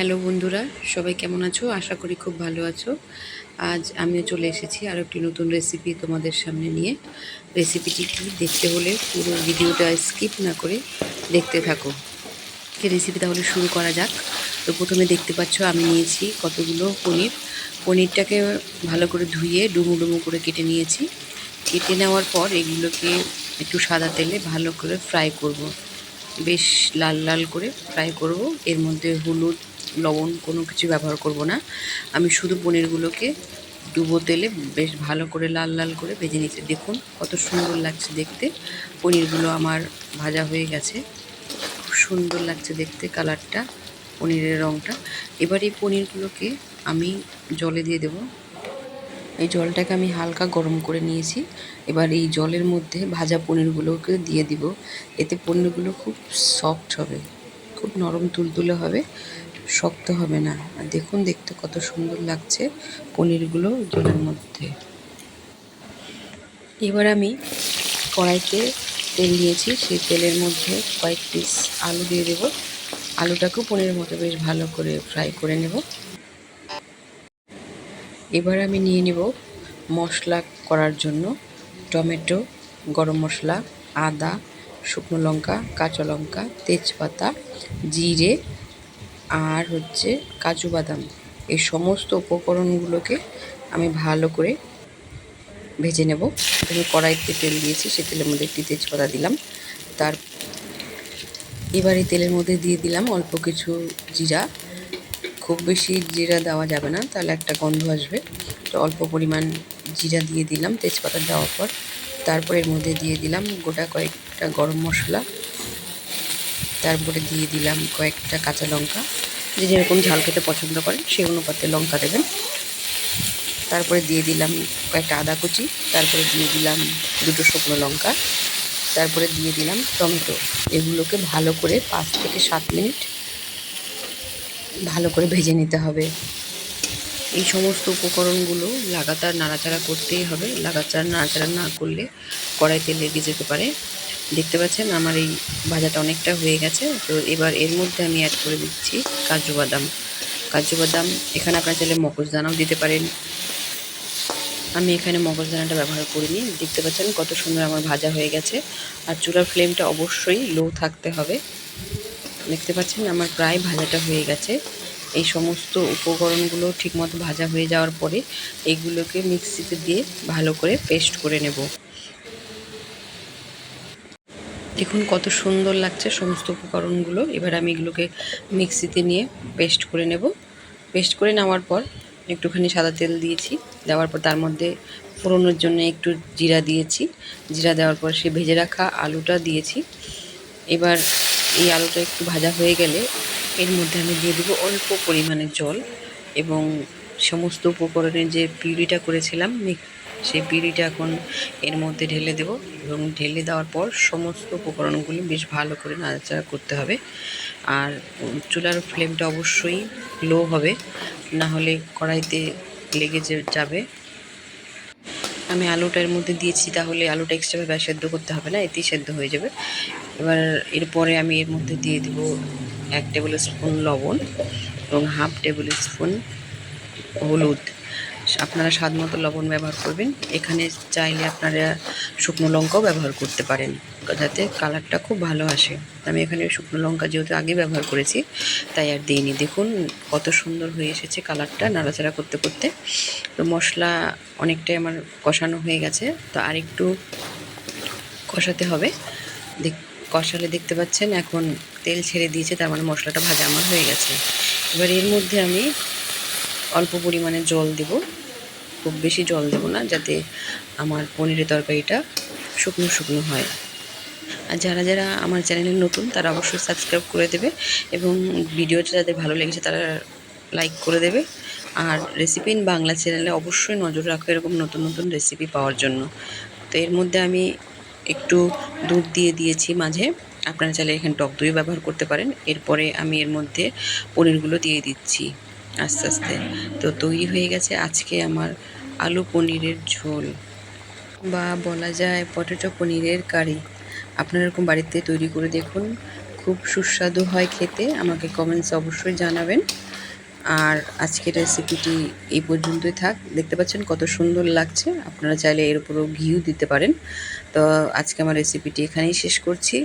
Hello বন্ধুরা, সবাই কেমন আছো? আশা করি খুব ভালো আছো। আজ আমিও চলে এসেছি আর একটি নতুন রেসিপি তোমাদের সামনে নিয়ে। রেসিপিটি কি? দেখতে হলে পুরো ভিডিওটা স্কিপ না করে দেখতে থাকো। রেসিপি তাহলে শুরু করা যাক। তো প্রথমে দেখতে পাচ্ছ, আমি নিয়েছি কতগুলো পনির। পনিরটাকে ভালো করে ধুয়ে ডুমু ডুমু করে কেটে নিয়েছি। কেটে নেওয়ার পর এগুলোকে একটু সাদা তেলে ভালো করে ফ্রাই করব। বেশ লাল লাল করে ফ্রাই করব। এর মধ্যে হলুদ লবণ কোনো কিছু ব্যবহার করব না। আমি শুধু পনিরগুলোকে ডুবো তেলে বেশ ভালো করে লাল লাল করে ভেজে নিচ্ছি দেখুন কত সুন্দর লাগছে দেখতে। পনিরগুলো আমার ভাজা হয়ে গেছে। খুব সুন্দর লাগছে দেখতে কালারটা, পনিরের রঙটা এবার এই পনিরগুলোকে আমি জলে দিয়ে দেব। এই জলটাকে আমি হালকা গরম করে নিয়েছি। এবার এই জলের মধ্যে ভাজা পনিরগুলোকে দিয়ে দিব। এতে পনিরগুলো খুব সফট হবে, খুব নরম তুলতুলে হবে। শক্ত হবে না। আর দেখুন, দেখতে কত সুন্দর লাগছে পনিরগুলো জলের মধ্যে। এবার আমি কড়াইতে তেল দিয়েছি। সেই তেলের মধ্যে কয়েক পিস আলু দিয়ে দেব। আলুটাকেও পনিরের মতো বেশ ভালো করে ফ্রাই করে নেব। এবার আমি নিয়ে নেব মশলা করার জন্য। টমেটো, গরম মশলা, আদা, শুকনো লঙ্কা, কাঁচা লঙ্কা, তেজপাতা, জিরে আর হচ্ছে কাজু বাদাম। এই সমস্ত উপকরণগুলোকে আমি ভালো করে ভেজে নেব। আমি কড়াইতে তেল দিয়েছি, সে তেলের মধ্যে একটি তেজপাতা দিলাম। তার এবারে তেলের মধ্যে দিয়ে দিলাম অল্প কিছু জিরা। খুব বেশি জিরা দেওয়া যাবে না, তাহলে একটা গন্ধ আসবে। তো অল্প পরিমাণ জিরা দিয়ে দিলাম তেজপাতা দেওয়ার পর। তারপর এর মধ্যে দিয়ে দিলাম গোটা কয়েকটা গরম মশলা। তারপরে দিয়ে দিলাম কয়েকটা কাঁচা লঙ্কা। যে যেরকম ঝাল খেতে পছন্দ করেন, সেই অনুপাতে লঙ্কা দেবেন। তারপরে দিয়ে দিলাম কয়েকটা আদা কুচি, তারপরে দিয়ে দিলাম দুটো শুকনো লঙ্কা, তারপরে দিয়ে দিলাম টমেটো। এগুলোকে ভালো করে পাঁচ থেকে সাত মিনিট ভালো করে ভেজে নিতে হবে। এই সমস্ত উপকরণগুলো লাগাতার নাড়াচাড়া করতেই হবে। লাগাতার নাড়াচাড়া না করলে কড়াইতে লেগে যেতে পারে। দেখতে পাচ্ছেন আমার এই ভাজাটা অনেকটা হয়ে গেছে। তো এবার এর মধ্যে আমি অ্যাড করে দিচ্ছি কাজু বাদাম। কাজু বাদাম, এখানে আপনারা চাইলে মগজদানাও দিতে পারেন। আমি এখানে মগজদানাটা ব্যবহার করিনি। দেখতে পাচ্ছেন কত সুন্দর আমার ভাজা হয়ে গেছে। আর চুলার ফ্লেমটা অবশ্যই লো থাকতে হবে। দেখতে পাচ্ছেন আমার প্রায় ভাজাটা হয়ে গেছে। এই সমস্ত উপকরণগুলো ঠিকমতো ভাজা হয়ে যাওয়ার পরে এইগুলোকে মিক্সিতে দিয়ে ভালো করে পেস্ট করে নেব। দেখুন কত সুন্দর লাগছে সমস্ত উপকরণগুলো। এবার আমি এগুলোকে মিক্সিতে নিয়ে পেস্ট করে নেব। পেস্ট করে নেওয়ার পর একটুখানি সাদা তেল দিয়েছি। দেওয়ার পর তার মধ্যে ফোড়নোর জন্য একটু জিরা দিয়েছি। জিরা দেওয়ার পর সে ভেজে রাখা আলুটা দিয়েছি। এবার এই আলুটা একটু ভাজা হয়ে গেলে এর মধ্যে আমি দিয়ে দেবো অল্প পরিমাণে জল এবং সমস্ত উপকরণের যে পিউরিটা করেছিলাম সেই পিউরিটা এখন এর মধ্যে ঢেলে দেব এবং ঢেলে দেওয়ার পর সমস্ত উপকরণগুলি বেশ ভালো করে নাড়াচাড়া করতে হবে। আর চুলার ফ্লেমটা অবশ্যই লো হবে, না হলে কড়াইতে লেগে যাবে। আমি আলুটা এর মধ্যে দিয়েছি, তাহলে আলুটা এক্সট্রাভাবে সেদ্ধ করতে হবে না, এতেই সেদ্ধ হয়ে যাবে। এবার এরপরে আমি এর মধ্যে দিয়ে দেবো এক টেবিল স্পুন লবণ এবং হাফ টেবিল স্পুন হলুদ। আপনারা স্বাদ মতো লবণ ব্যবহার করবেন। এখানে চাইলে আপনারা শুকনো লঙ্কাও ব্যবহার করতে পারেন, যাতে কালারটা খুব ভালো আসে। আমি এখানে শুকনো লঙ্কা যেহেতু আগে ব্যবহার করেছি, তাই আর দিইনি। দেখুন, কত সুন্দর হয়ে এসেছে কালারটা নাড়াচাড়া করতে করতে। তো মশলা অনেকটাই আমার কষানো হয়ে গেছে। তো আরেকটু কষাতে হবে। দেখ, কষালে দেখতে পাচ্ছেন এখন তেল ছেড়ে দিয়েছে, তার মানে মশলাটা ভাজা আমার হয়ে গেছে। এবার এর মধ্যে আমি অল্প পরিমাণে জল দেব। খুব বেশি জল দেব না, যাতে আমার পনিরের তরকারিটা শুকনো শুকনো হয়। আর যারা যারা আমার চ্যানেলে নতুন, তারা অবশ্যই সাবস্ক্রাইব করে দেবে এবং ভিডিওটা যাদের ভালো লেগেছে, তারা লাইক করে দেবে। আর রেসিপি ইন বাংলা চ্যানেলে অবশ্যই নজর রাখো এরকম নতুন নতুন রেসিপি পাওয়ার জন্য। তো এর মধ্যে আমি একটু দুধ দিয়ে দিয়েছি মাঝে। আপনারা চাইলে এখানে টক দই ব্যবহার করতে পারেন। এরপরে আমি এর মধ্যে পনিরগুলো দিয়ে দিচ্ছি। আস্তে আস্তে। তো তৈরি হয়ে গেছে আজকে আমার আলু পনিরের ঝোল। বা বলা যায় পটেটো পনিরের কারি। আপনারা এরকম বাড়িতে তৈরি করে দেখুন। খুব সুস্বাদু হয় খেতে, আমাকে কমেন্টস অবশ্যই জানাবেন। আর আজকের রেসিপিটি এই পর্যন্তই থাক। দেখতে পাচ্ছেন কত সুন্দর লাগছে। আপনারা চাইলে এর উপরেও ঘিও দিতে পারেন। তো আজকে আমার রেসিপিটি এখানেই শেষ করছি।